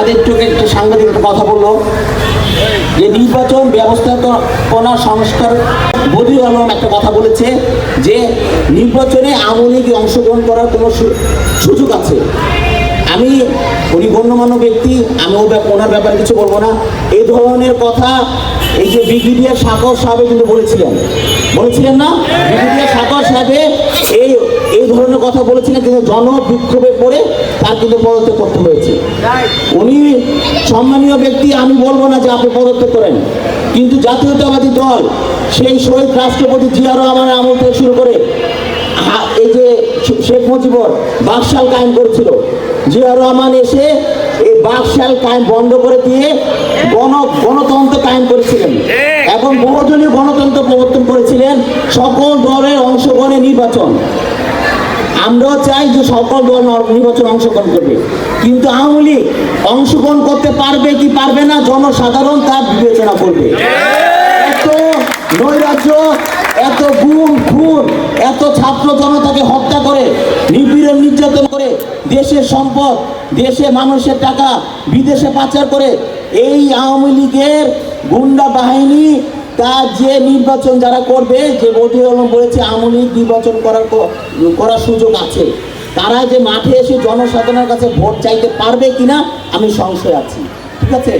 আমাদের চোখে একটা সাংবাদিক কথা বলল। যে নির্বাচন ব্যবস্থাপনা সংস্কার বদি আলম একটা কথা বলেছে যে নির্বাচনে আওয়ামী অংশগ্রহণ করার কোনো সুযোগ আছে। আমি উনি গণ্যমান্য ব্যক্তি, আমি ওনার ব্যাপারে কিছু বলব না। এই ধরনের কথা এই যে ব্রিগেডিয়ার সাগর সাহেব কিন্তু বলেছিলেন। বলেছিলেন না? ব্রিগেডিয়ার সাগর সাহেবে এই ধরনের কথা বলেছিলেন কিন্তু জনবিক্ষোভে পড়ে তার কিন্তু পদত্যাগ করতে হয়েছে। উনি সম্মানীয় ব্যক্তি আমি বলব না যে আপনি পদত্যাগ করেন। কিন্তু জাতীয়তাবাদী দল সেই শহীদ রাষ্ট্রপতি জিয়া রহমানের আমল থেকে শুরু করে এই যে শেখ মুজিবর বাকশাল কায়েম করেছিল। জিয়া রহমান এসে এই বাকশাল কায়েম বন্ধ করে দিয়ে গণ গণতন্ত্র কায়েম করেছিলেন। এবং বহুদলীয় গণতন্ত্র প্রবর্তন করেছিলেন। সকল দলের অংশগ্রহণে নির্বাচন। আমরাও চাই যে সকল দল নির্বাচন অংশগ্রহণ করবে। কিন্তু আওয়ামী লীগ অংশগ্রহণ করতে পারবে কি পারবে না, জনসাধারণ তার বিবেচনা করবে। এত নৈরাজ্য, এত গুম, খুন, এত ছাত্র জনতাকে হত্যা করে, নিপীড়ন, নির্যাতন করে দেশের সম্পদ, দেশে মানুষের টাকা, বিদেশে পাচার করে এই আওয়ামী লীগের গুন্ডা বাহিনী তার যে নির্বাচন যারা করবে যে বদিউল আলম বলেছে আওয়ামী লীগ নির্বাচন করার করার সুযোগ আছে। তারা যে মাঠে এসে জনসাধারণের কাছে ভোট চাইতে পারবে কিনা আমি সংশয় আছি। ঠিক আছে?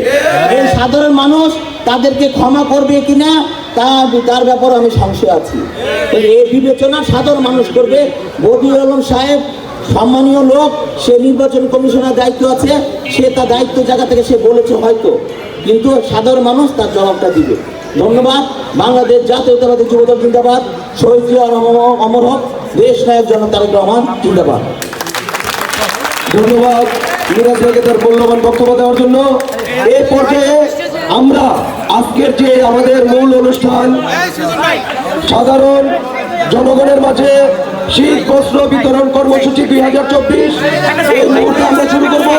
এই সাধারণ মানুষ তাদেরকে ক্ষমা করবে কিনা তা তার ব্যাপারে আমি সংশয় আছি। তো এই বিবেচনা সাধারণ মানুষ করবে। বদিউল আলম সাহেব সম্মানীয় লোক সে নির্বাচন কমিশনের দায়িত্ব আছে সে তার দায়িত্ব জায়গা থেকে সে বলেছে হয়তো। কিন্তু সাধারণ মানুষ তার জবাবটা দিবে। ধন্যবাদ। বাংলাদেশ জাতীয়তাবাদী যুবদল জিন্দাবাদ। শহীদ অমর হক, দেশ নায়ক জনতা তারেক রহমান জিন্দাবাদ। ধন্যবাদ তার মূল্যবান বক্তব্য দেওয়ার জন্য। এই পর্যায়ে আমরা আজকের যে আমাদের মূল অনুষ্ঠান, সাধারণ জনগণের মাঝে শীত বস্ত্র বিতরণ কর্মসূচি দুই হাজার চব্বিশ, এই মুহূর্তে আমরা শুরু করব।